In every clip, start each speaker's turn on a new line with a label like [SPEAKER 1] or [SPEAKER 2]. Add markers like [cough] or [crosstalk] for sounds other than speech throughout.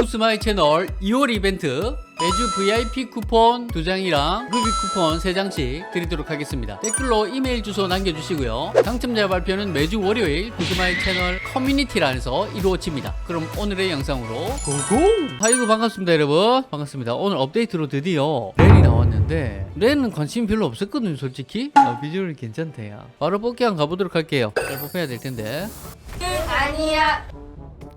[SPEAKER 1] 부스마이 채널 2월 이벤트 매주 VIP 쿠폰 2장이랑 루비 쿠폰 3장씩 드리도록 하겠습니다. 댓글로 이메일 주소 남겨주시고요. 당첨자 발표는 매주 월요일 부스마이 채널 커뮤니티란에서 이루어집니다. 그럼 오늘의 영상으로 고고! 아이고 반갑습니다 여러분. 반갑습니다. 오늘 업데이트로 드디어 렌이 나왔는데 렌은 관심 별로 없었거든요 솔직히. 어, 비주얼이 괜찮대요. 바로 뽑기 한번 가보도록 할게요. 잘 뽑혀야 될 텐데.
[SPEAKER 2] 아니야.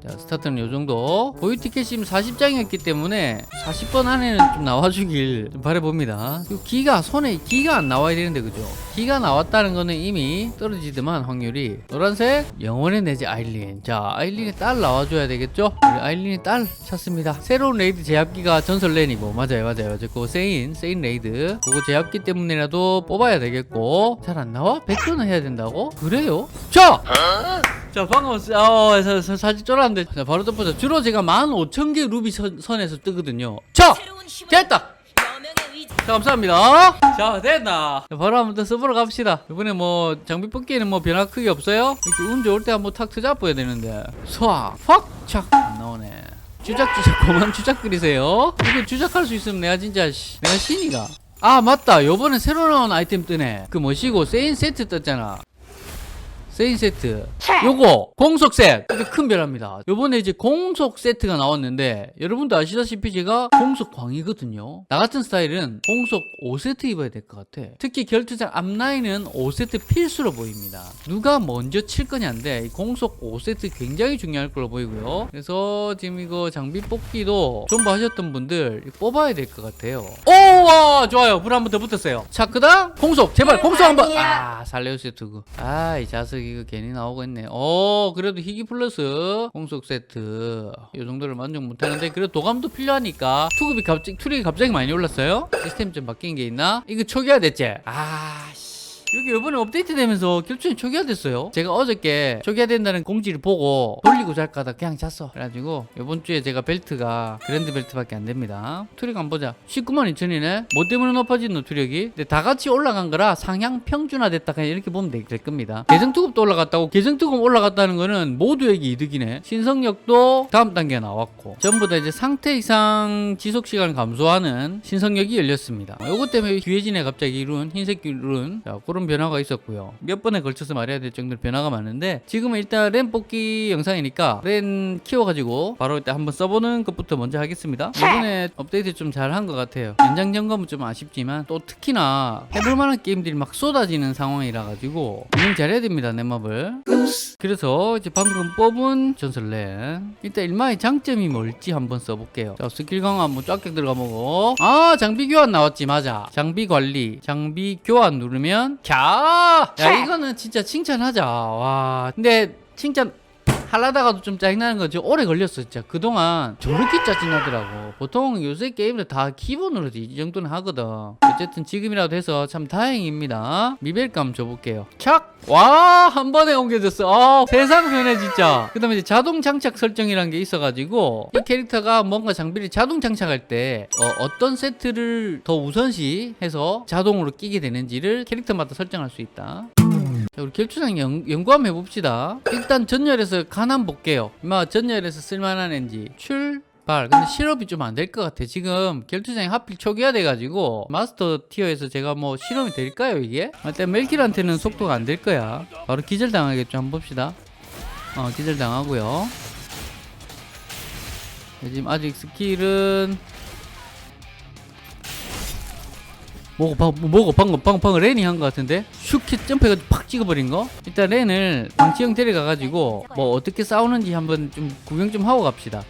[SPEAKER 1] 자, 스타트는 요 정도. 보유 티켓이 지금 40장이었기 때문에 40번 안에는 좀 나와주길 좀 바라봅니다. 그리고 기가, 손에 기가 안 나와야 되는데, 그죠? 기가 나왔다는 거는 이미 떨어지더만, 확률이. 노란색, 영원의 내지 아일린. 자, 아일린의 딸 나와줘야 되겠죠? 우리 아일린의 딸 찾습니다. 새로운 레이드 제압기가 전설렌이고, 맞아요, 맞아요. 맞아요. 그거 세인, 세인 레이드. 그거 제압기 때문이라도 뽑아야 되겠고. 잘 안 나와? 100번은 해야 된다고? 그래요? 자! 자 방금 어, 사, 사, 사진 쫄았는데. 자 바로 덮어서 주로 제가 15,000개 루비 선, 선에서 뜨거든요. 자 됐다! 자 감사합니다. 자 됐나? 자, 바로 한번 더 써보러 갑시다. 이번에 뭐 장비 뽑기에는 뭐 변화 크게 없어요? 이렇게 운 좋을 때 한번 탁 트잡아야 되는데. 쏴 확 착 안 나오네. 주작 주작 그만 주작 그리세요. 이거 주작할 수 있으면 내가 진짜 씨, 내가 신이가. 아 맞다. 요번에 새로 나온 아이템 뜨네. 그 뭐시고 세인 세트 떴잖아 세인 세트. 요거 공속 세트 큰 변화입니다. 요번에 이제 공속 세트가 나왔는데 여러분도 아시다시피 제가 공속 광이거든요. 나 같은 스타일은 공속 5세트 입어야 될 것 같아. 특히 결투장 앞라인은 5세트 필수로 보입니다. 누가 먼저 칠 거냐인데 이 공속 5세트 굉장히 중요할 걸로 보이고요. 그래서 지금 이거 장비 뽑기도 좀 하셨던 분들 뽑아야 될 것 같아요. 오와 좋아요. 불 한 번 더 붙었어요. 자 그다음 공속 제발 공속 한번.
[SPEAKER 2] 아
[SPEAKER 1] 살레오스 투구 아이 자석 이거 괜히 나오고 있네. 어 그래도 희귀 플러스 공속 세트. 이 정도를 만족 못 하는데 그래도 도감도 필요하니까 투급이 갑자기 투력이 갑자기 많이 올랐어요? 시스템 좀 바뀐 게 있나? 이거 초기화 됐지? 아씨 여기 이번에 업데이트 되면서 결정이 초기화됐어요. 제가 어저께 초기화된다는 공지를 보고 돌리고 잘까 하다 그냥 잤어. 그래가지고 이번 주에 제가 벨트가 그랜드 벨트밖에 안 됩니다. 투력 한번 보자. 19만 2천이네. 뭐 때문에 높아진 너 투력이? 근데 다 같이 올라간 거라 상향 평준화됐다 그냥 이렇게 보면 될, 될 겁니다. 계정 투급도 올라갔다고 계정 투급 올라갔다는 거는 모두에게 이득이네. 신성력도 다음 단계가 나왔고 전부 다 이제 상태 이상 지속 시간을 감소하는 신성력이 열렸습니다. 요것 때문에 기회진에 갑자기 룬 흰색 룬 자, 그런 변화가 있었고요. 몇 번에 걸쳐서 말해야 될 정도로 변화가 많은데 지금은 일단 램 뽑기 영상이니까 램 키워가지고 바로 일단 한번 써보는 것부터 먼저 하겠습니다. 이번에 업데이트 좀 잘 한 것 같아요. 연장 점검은 좀 아쉽지만 또 특히나 해볼만한 게임들이 막 쏟아지는 상황이라 가지고 운영 잘해야 됩니다 내 맵을. 그래서 이제 방금 뽑은 전설렌 일단 일마의 장점이 뭘지 한번 써볼게요 자 스킬 강화 한번 쫙 들어가 보고 아 장비 교환 나왔지 맞아 장비 관리 장비 교환 누르면 캬야 이거는 진짜 칭찬하자. 와 근데 칭찬 하려다가도 좀 짜증나는 거지 오래 걸렸어 진짜. 그동안 저렇게 짜증나더라고. 보통 요새 게임들 다 기본으로 이 정도는 하거든. 어쨌든 지금이라도 해서 참 다행입니다. 미벨감 줘볼게요. 착 와 한 번에 옮겨졌어. 아 세상 편해 진짜. 그 다음에 이제 자동 장착 설정이란 게 있어가지고 이 캐릭터가 뭔가 장비를 자동 장착할 때 어, 어떤 세트를 더 우선시 해서 자동으로 끼게 되는지를 캐릭터마다 설정할 수 있다 자, 우리 결투장 연, 연구 한번 해봅시다. 일단 전열에서 간한 볼게요. 마 전열에서 쓸만한 엔지 출 발. 근데 실업이 좀 안 될 것 같아. 지금 결투장이 하필 초기화 돼가지고 마스터 티어에서 제가 뭐 실험이 될까요 이게? 일단 멜킬한테는 속도가 안 될 거야. 바로 기절 당하겠죠. 한번 봅시다. 어 기절 당하고요. 네, 지금 아직 스킬은 뭐고 방, 뭐고 방금 방금 렌이 한 것 같은데? 슈킷 점프해가지고 팍 찍어버린 거? 일단 렌을 방치형 데려가가지고 뭐 어떻게 싸우는지 한번 좀 구경 좀 하고 갑시다.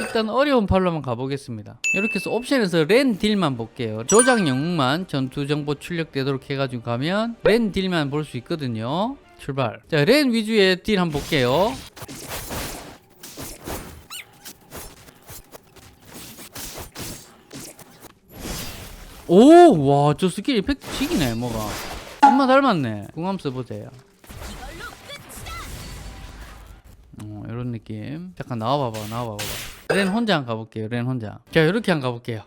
[SPEAKER 1] 일단 어려운 팔로 한번 가보겠습니다. 이렇게 해서 옵션에서 렌 딜만 볼게요. 조작 영웅만 전투 정보 출력되도록 해가지고 가면 렌 딜만 볼 수 있거든요. 출발. 자렌 위주의 딜 한번 볼게요 오, 와, 저 스킬 이펙트 치기네, 뭐가. 엄마 닮았네. 궁함 써보세요. 어, 이런 느낌. 잠깐 나와봐봐, 나와봐봐. 렌 혼자 한 가볼게요, 렌 혼자. 자, 이렇게 한 가볼게요.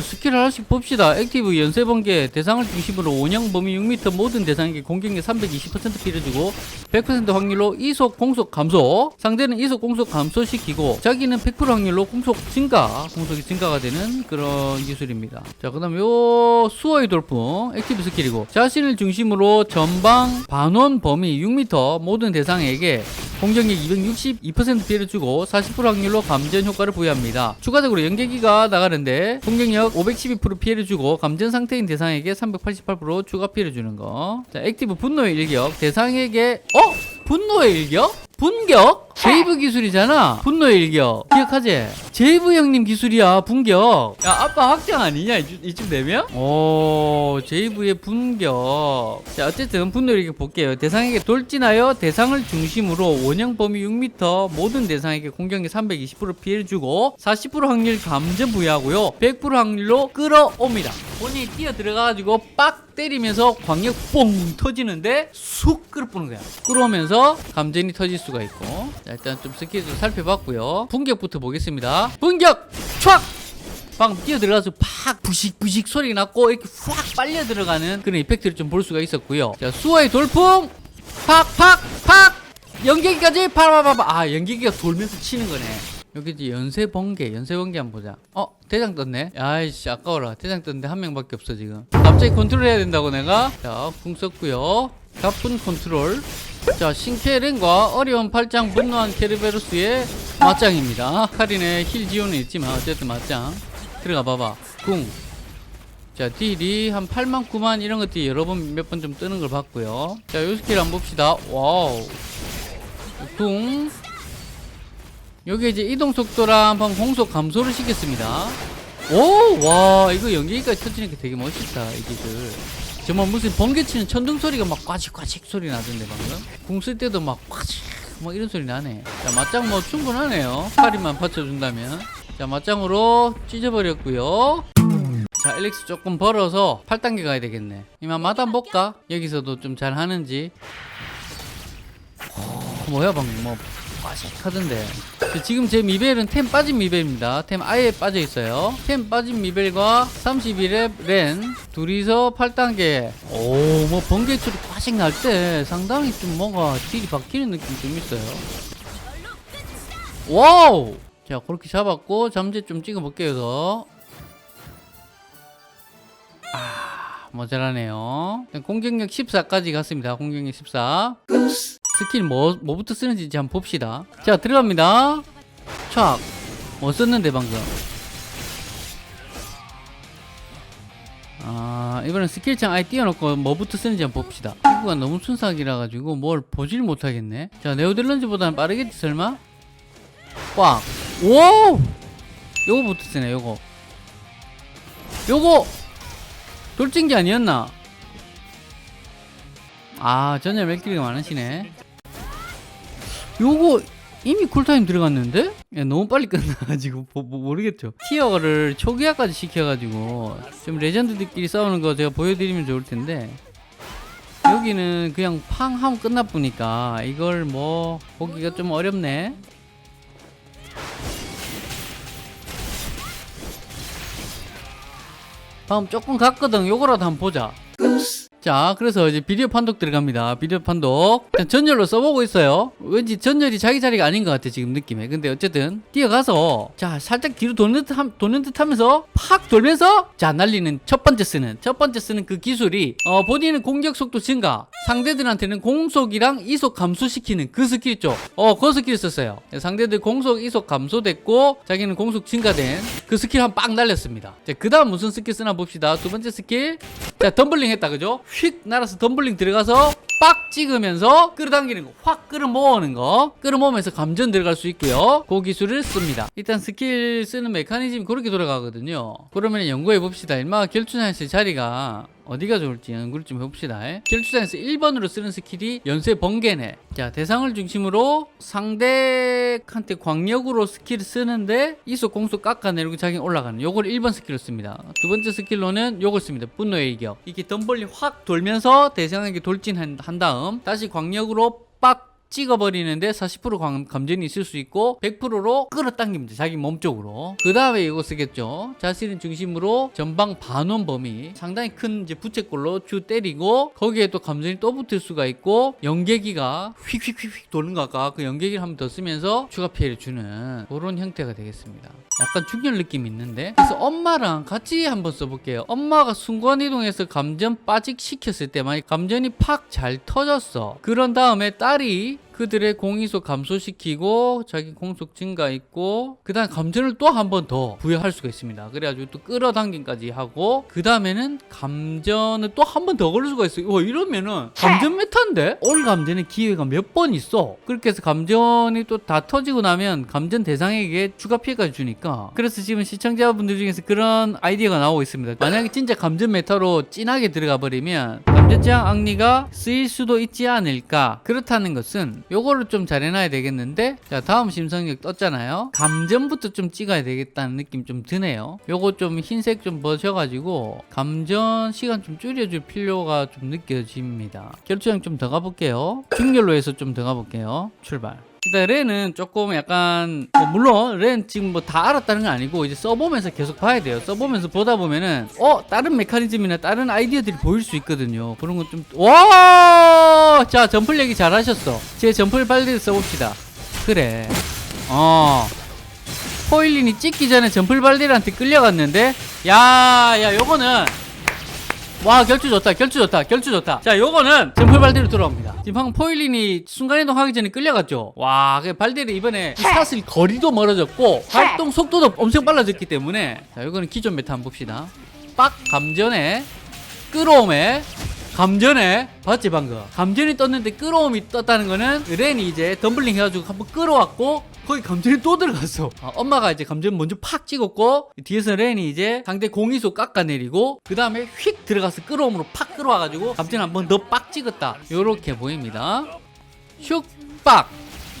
[SPEAKER 1] 자, 스킬 하나씩 봅시다. 액티브 연쇄 번개 대상을 중심으로 원형 범위 6m 모든 대상에게 공격력 320% 필요주고 100% 확률로 이속 공속 감소. 상대는 이속 공속 감소시키고 자기는 100% 확률로 공속 증가, 공속이 증가가 되는 그런 기술입니다. 자, 그 다음 요 수어의 돌풍 액티브 스킬이고 자신을 중심으로 전방 반원 범위 6m 모든 대상에게 공격력 262% 피해를 주고 40% 확률로 감전 효과를 부여합니다. 추가적으로 연계기가 나가는데 공격력 512% 피해를 주고 감전 상태인 대상에게 388% 추가 피해를 주는 거. 자, 액티브 분노의 일격 대상에게 어? 분노의 일격? 분격? 제이브 기술이잖아. 분노의 일격. 기억하지? 제이브 형님 기술이야. 분격. 야, 아빠 확장 아니냐? 이쯤, 이쯤 되면? 오, 제이브의 분격. 자, 어쨌든 분노의 일격 볼게요. 대상에게 돌진하여 대상을 중심으로 원형 범위 6m 모든 대상에게 공격력 320% 피해를 주고 40% 확률 감전 부여하고요. 100% 확률로 끌어옵니다. 본인이 뛰어 들어가가지고 빡 때리면서 광역 뽕 터지는데 쑥 끌어보는 거야. 끌어오면서 감전이 터질 수가 있고. 자, 일단 좀 스킬 좀 살펴봤고요. 분격부터 보겠습니다. 분격! 촥! 방금 뛰어 들어가서 팍 부식 부식 소리 났고 이렇게 확 빨려 들어가는 그런 이펙트를 좀 볼 수가 있었고요. 자 수호의 돌풍 팍 팍 팍 연계기까지 파라바바 아 연계기가 돌면서 치는 거네. 여기 이제 연쇄 번개 연쇄 번개 한번 보자. 어 대장 떴네. 아이씨 아까워라 대장 떴는데 한 명밖에 없어 지금. 갑자기 컨트롤 해야 된다고 내가. 자 궁 썼고요. 가쁜 컨트롤. 자 신케렌과 어려운 팔짱 분노한 케르베로스의 맞짱입니다. 카린의 힐 지원은 있지만 어쨌든 맞짱. 들어가 봐봐. 궁. 자, 딜이 한 8만, 9만 이런 것들이 여러 번, 몇 번 좀 뜨는 걸 봤고요. 자, 요 스킬 한번 봅시다. 와우. 궁. 여기 이제 이동 속도랑 방 공속 감소를 시켰습니다. 오, 와, 이거 연기기까지 터지는 게 되게 멋있다, 이 기술. 정말 무슨 번개 치는 천둥 소리가 막 꽈직꽈직 소리 나던데, 방금. 궁 쓸 때도 막 꽈직, 막 이런 소리 나네. 자, 맞짱 뭐 충분하네요. 팔이만 받쳐준다면. 자, 맞짱으로 찢어버렸고요. 자, 엘릭스 조금 벌어서 8단계 가야 되겠네. 이만 마담 볼까? 여기서도 좀 잘 하는지. 어, 뭐야, 방금 뭐, 꽈식하던데. 지금 제 미벨은 템 빠진 미벨입니다. 템 아예 빠져 있어요. 템 빠진 미벨과 31의 렌, 둘이서 8단계. 오, 뭐, 번개처럼 꽈식 날 때 상당히 좀 뭔가 딜이 바뀌는 느낌이 좀 있어요. 와우! 자, 그렇게 잡았고, 잠재 좀 찍어볼게요, 더. 모자라네요. 공격력 14까지 갔습니다. 공격력 14. 스킬 뭐, 뭐부터 쓰는지 한번 봅시다. 자, 들어갑니다. 촥. 뭐 썼는데, 방금? 아, 이번엔 스킬창 아예 띄워놓고 뭐부터 쓰는지 한번 봅시다. 이거가 너무 순삭이라 가지고 뭘 보질 못하겠네. 자, 네오딜런즈보다는 빠르겠지, 설마? 꽉. 오! 요거부터 쓰네, 요거. 요거! 돌진기 아니었나? 아 전혀 멜끼리가 많으시네 요거 이미 쿨타임 들어갔는데? 야, 너무 빨리 끝나가지고 [laughs] 뭐, 뭐 모르겠죠. 티어를 초기화까지 시켜가지고 좀 레전드들끼리 싸우는 거 제가 보여드리면 좋을 텐데. 여기는 그냥 팡 하면 끝나보니까 이걸 뭐 보기가 좀 어렵네. 다음 조금 갔거든. 요거라도 한번 보자 자 그래서 이제 비디오 판독 들어갑니다. 비디오 판독. 전열로 써보고 있어요. 왠지 전열이 자기 자리가 아닌 것 같아 지금 느낌에. 근데 어쨌든 뛰어가서 자 살짝 뒤로 도는 듯, 함- 도는 듯 하면서 팍 돌면서 자 날리는 첫 번째 쓰는 첫 번째 쓰는 그 기술이 어 본인은 공격 속도 증가. 상대들한테는 공속이랑 이속 감소시키는 그 스킬 있죠 어그 스킬 썼어요. 상대들 공속 이속 감소됐고 자기는 공속 증가된 그 스킬 한 빵 날렸습니다. 자그 다음 무슨 스킬 쓰나 봅시다. 두 번째 스킬 자 덤블링 했다 그죠 휙 날아서 덤블링 들어가서 빡 찍으면서 끌어당기는 거, 확 끌어모으는 거, 끌어모으면서 감전 들어갈 수 있고요. 그 기술을 씁니다. 일단 스킬 쓰는 메커니즘이 그렇게 돌아가거든요. 그러면 연구해 봅시다. 일마 결투장에서 자리가 어디가 좋을지 연구를 좀 해봅시다. 결투장에서 1번으로 쓰는 스킬이 연쇄 번개네. 자, 대상을 중심으로 상대한테 광역으로 스킬을 쓰는데 이속 공속 깎아내리고 자기 올라가는 요걸 1번 스킬로 씁니다. 두 번째 스킬로는 요걸 씁니다. 분노의 일격. 이게 덤벌리 확 돌면서 대상에게 돌진한 한 다음 다시 광역으로 빡 찍어버리는데 40% 감, 감전이 있을 수 있고 100%로 끌어당기면 돼 자기 몸 쪽으로. 그 다음에 이거 쓰겠죠. 자신을 중심으로 전방 반원 범위. 상당히 큰 이제 부채꼴로 쭉 때리고 거기에 또 감전이 또 붙을 수가 있고 연계기가 휙휙휙휙 도는 거 아까 그 연계기를 한번 더 쓰면서 추가 피해를 주는 그런 형태가 되겠습니다 약간 중열 느낌이 있는데. 그래서 엄마랑 같이 한번 써볼게요. 엄마가 순간이동해서 감전 빠직 시켰을 때 만약 감전이 팍 잘 터졌어. 그런 다음에 딸이 그들의 공이속 감소시키고 자기 공속 증가 있고 그 다음 감전을 또 한 번 더 부여할 수가 있습니다. 그래가지고 또 끌어당김까지 하고 그 다음에는 감전을 또 한 번 더 걸을 수가 있어요. 와, 이러면은 감전 메타인데? 올 감전의 기회가 몇 번 있어? 그렇게 해서 감전이 또 다 터지고 나면 감전 대상에게 추가 피해까지 주니까. 그래서 지금 시청자분들 중에서 그런 아이디어가 나오고 있습니다. 만약에 진짜 감전 메타로 진하게 들어가 버리면 감전제한 악리가 쓰일 수도 있지 않을까. 그렇다는 것은 요거를 좀 잘 해놔야 되겠는데 자 다음 심성력 떴잖아요. 감전부터 좀 찍어야 되겠다는 느낌 좀 드네요. 요거 좀 흰색 좀 버셔가지고 감전 시간 좀 줄여줄 필요가 좀 느껴집니다. 결투장 좀 더 가볼게요. 중결로 해서 좀 더 가볼게요. 출발 일단 렌은 조금 약간 뭐 물론 렌 지금 뭐 다 알았다는 건 아니고 이제 써보면서 계속 봐야 돼요. 써보면서 보다 보면은 어 다른 메커니즘이나 다른 아이디어들이 보일 수 있거든요. 그런 건좀와자 점플 얘기 잘 하셨어. 제 점플 빨리 써봅시다. 그래. 어. 포일린이 찍기 전에 점플 발디한테 끌려갔는데? 야야 요거는 와 결주 좋다 결주 좋다 결주 좋다. 자 요거는 점플 발디로 돌아옵니다. 지금 방금 포일린이 순간이동 하기 전에 끌려갔죠? 와그 발디를 이번에 이 사슬 거리도 멀어졌고 활동 속도도 엄청 빨라졌기 때문에 자 요거는 기존 메타 한번 봅시다. 빡 감전에 끌어옴에 감전에 봤지 방금? 감전이 떴는데 끌어옴이 떴다는 거는 렌이 이제 덤블링 해가지고 한번 끌어왔고 거기 감전이 또 들어갔어 아, 엄마가 이제 감전 먼저 팍 찍었고 뒤에서 렌이 이제 상대 공이소 깎아내리고 그 다음에 휙 들어가서 끌어옴으로 팍 끌어와가지고 감전 한 번 더 빡 찍었다 요렇게 보입니다 슉빡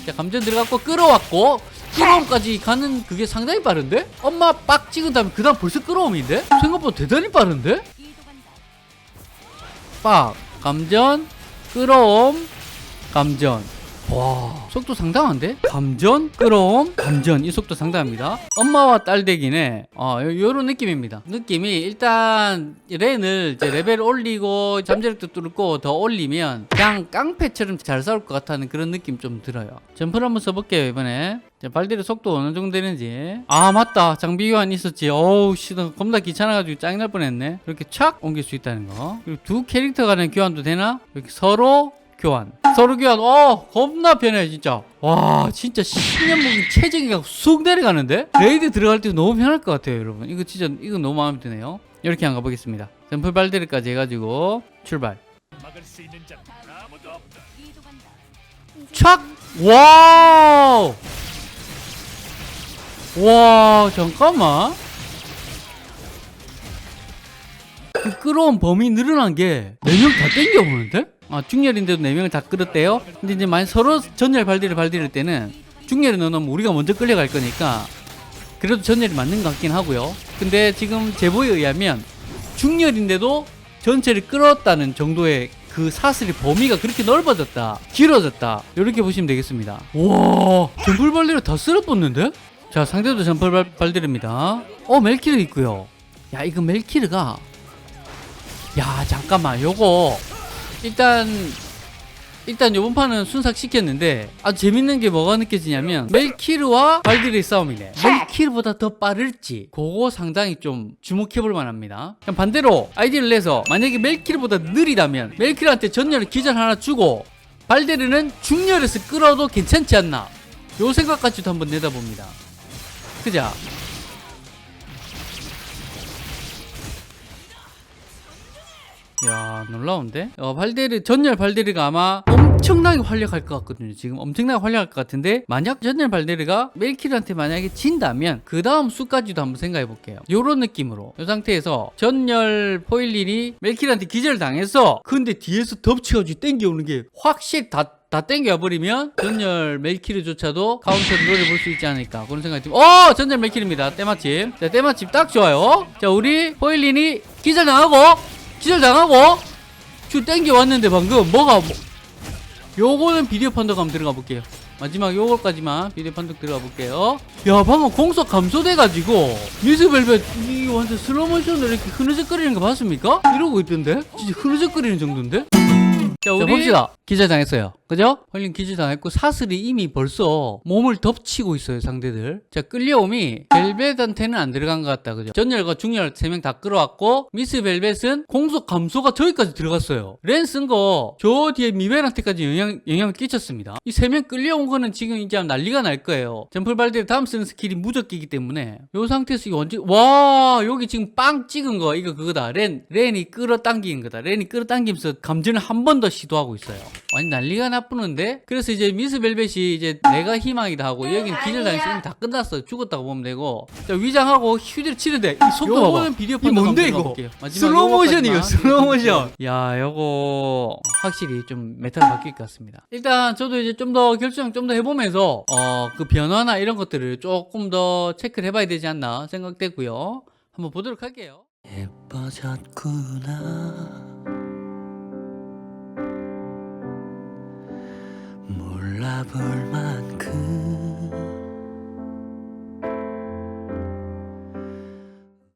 [SPEAKER 1] 자 감전 들어갔고 끌어왔고 끌어옴까지 가는 그게 상당히 빠른데? 엄마 빡 찍은 다음에 그 다음 벌써 끌어옴인데? 생각보다 대단히 빠른데? 빡 감전 끌어옴 감전 와 속도 상당한데? 감전? 끌어옴 감전. 이 속도 상당합니다. 엄마와 딸 대기네. 어 요, 요런 느낌입니다. 느낌이 일단 렌을 이제 레벨 올리고 잠재력도 뚫고 더 올리면 그냥 깡패처럼 잘 싸울 것 같다는 그런 느낌 좀 들어요. 점프를 한번 써볼게요 이번에. 자, 발디의 속도 어느 정도 되는지. 아 맞다. 장비 교환 있었지. 어우 씨 나 겁나 귀찮아가지고 짜증날 뻔했네. 이렇게 착 옮길 수 있다는 거. 그리고 두 캐릭터 간의 교환도 되나? 이렇게 서로 교환 서로 교환 어 겁나 편해 진짜 와 진짜 10년 먹은 체중이가 쑥 내려가는데 레이드 들어갈 때 너무 편할 것 같아요 여러분 이거 진짜 이거 너무 마음에 드네요 이렇게 한번 가보겠습니다 샘플 발디르까지 해가지고 출발. 착! 와우! 와, 잠깐만. 그 끌어온 범위 늘어난 게 4명 다 땡겨오는데? 아, 중열인데도 4명을 다 끌었대요? 근데 이제 만약 서로 전열 발디를 발디를 때는 중열에 넣어놓으면 우리가 먼저 끌려갈 거니까 그래도 전열이 맞는 것 같긴 하고요. 근데 지금 제보에 의하면 중열인데도 전체를 끌었다는 정도의 그 사슬의 범위가 그렇게 넓어졌다 길어졌다 이렇게 보시면 되겠습니다 와 점플발디를 다 쓸어붙는데? 자 상대도 점플발디입니다 어 멜키르 있고요 야 이거 멜키르가 야 잠깐만 요거 일단 일단 요번 판은 순삭 시켰는데 아주 재밌는 게 뭐가 느껴지냐면 멜키르와 발디르의 싸움이네. 멜키르보다 더 빠를지 그거 상당히 좀 주목해볼 만합니다. 그냥 반대로 아이디를 내서 만약에 멜키르보다 느리다면 멜키르한테 전열을 기절 하나 주고 발데르는 중열에서 끌어도 괜찮지 않나? 요 생각까지도 한번 내다봅니다. 그자 야 놀라운데 어, 발데르 전열 발데르가 아마 엄청나게 활약할 것 같거든요 지금 엄청나게 활약할 것 같은데 만약 전열 발데르가 멜키르한테 만약에 진다면 그 다음 수까지도 한번 생각해 볼게요 요런 느낌으로 이 상태에서 전열 포일린이 멜키르한테 기절 당했어 근데 뒤에서 덮쳐가지고 땡겨오는 게 확실히 다다 땡겨 버리면 전열 멜키르조차도 카운터를 노려볼 수 있지 않을까 그런 생각이 듭니다. 어 전열 멜키르입니다. 때마침 자 때마침 딱 좋아요. 자 우리 포일린이 기절 당하고 기절 당하고 쭉 땡겨 왔는데 방금 뭐가 뭐... 요거는 비디오 판독 한번 들어가 볼게요. 마지막 요거까지만 비디오 판독 들어가 볼게요. 야, 방금 공속 감소돼가지고 미스벨벳 이 완전 슬로모션으로 이렇게 흐느적거리는 거 봤습니까? 이러고 있던데? 진짜 흐느적거리는 정도인데? 자, 우리 봅시다. 기절당했어요. 그죠? 헐린 기절당했고 사슬이 이미 벌써 몸을 덮치고 있어요, 상대들. 자, 끌려옴이 벨벳한테는 안 들어간 것 같다. 그죠? 전열과 중열 3명 다 끌어왔고 미스 벨벳은 공속 감소가 저기까지 들어갔어요. 렌 쓴 거 저 뒤에 미벨한테까지 영향, 영향을 끼쳤습니다. 이 3명 끌려온 거는 지금 이제 난리가 날 거예요. 점플발대 다음 쓰는 스킬이 무적기이기 때문에 요 상태에서 이거 언제 와 여기 지금 빵 찍은 거 이거 그거다. 렌 렌이 끌어당기는 거다. 렌이 끌어당기면서 감전을 한 번 더 시도하고 있어요. 완전 난리가 나쁘는데? 그래서 이제 미스벨벳이 이제 내가 희망이다 하고 여긴 기절당했으면 다 끝났어 죽었다고 보면 되고. 자 위장하고 휴대를 치는데 이 속도
[SPEAKER 3] 요거는
[SPEAKER 1] 봐봐.
[SPEAKER 3] 비디오
[SPEAKER 1] 이
[SPEAKER 3] 판독
[SPEAKER 1] 뭔데
[SPEAKER 3] 한번
[SPEAKER 1] 이거?
[SPEAKER 3] 들어볼게요.
[SPEAKER 1] 마지막
[SPEAKER 3] 슬로모션이에요,
[SPEAKER 1] 요거까지만.
[SPEAKER 3] 슬로모션.
[SPEAKER 1] 야 요거 확실히 좀 메타가 바뀔 것 같습니다. 일단 저도 이제 좀 더 결정 좀 더 해보면서 어 그 변화나 이런 것들을 조금 더 체크를 해봐야 되지 않나 생각되고요. 한번 보도록 할게요.
[SPEAKER 4] 예뻐졌구나 몰라볼 만큼.